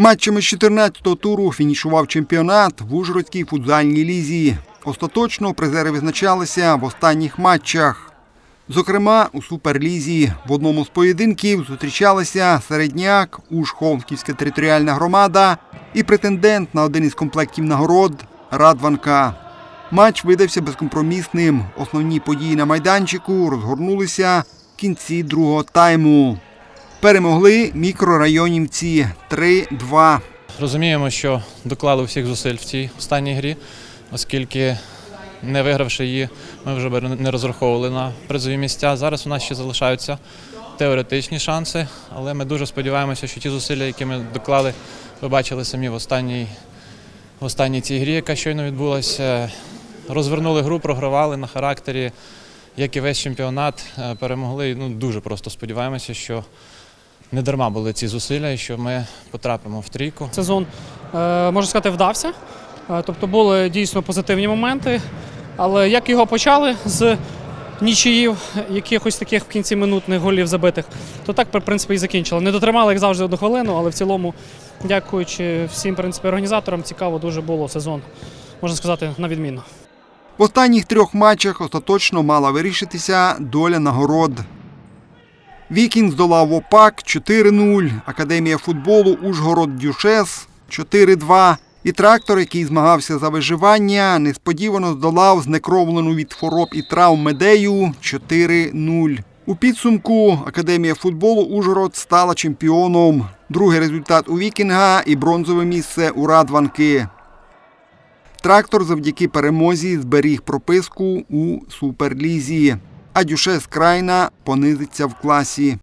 Матчами з 14-го туру фінішував чемпіонат в Ужгородській футзальній лізі. Остаточно призери визначалися в останніх матчах. Зокрема, у суперлізі в одному з поєдинків зустрічалися середняк, Ужховськівська територіальна громада і претендент на один із комплектів нагород Радванка. Матч видався безкомпромісним. Основні події на майданчику розгорнулися в кінці другого тайму. Перемогли мікрорайонівці 3-2. Розуміємо, що доклали всіх зусиль в цій останній грі, оскільки не вигравши її, ми вже не розраховували на призові місця. Зараз у нас ще залишаються теоретичні шанси, але ми дуже сподіваємося, що ті зусилля, які ми доклали, ви бачили самі в останній, в останній цій грі, яка щойно відбулася. Розвернули гру, програвали на характері, як і весь чемпіонат, е, перемогли. Ну, дуже просто сподіваємося, що не дарма були ці зусилля що ми потрапимо в трійку. Сезон, е, можна сказати, вдався. Е, Тобто були дійсно позитивні моменти. Але як його почали з нічиїв, якихось таких в кінці минутних голів забитих, то так, в принципі, і закінчили. Не дотримали, як завжди, одну хвилину, але в цілому, дякуючи всім в принципі, організаторам, цікаво дуже було сезон, можна сказати, на відмінно. В останніх трьох матчах остаточно мала вирішитися доля нагород. Вікінг здолав ОПАК 4-0, Академія футболу Ужгород Дюшес 4-2. І трактор, який змагався за виживання, несподівано здолав знекровлену від хвороб і травм медею 4-0. У підсумку Академія футболу Ужгород стала чемпіоном. Другий результат у Вікінга і бронзове місце у Радванки. Трактор завдяки перемозі зберіг прописку у суперлізі. А Дюшес Крайна понизиться в класі.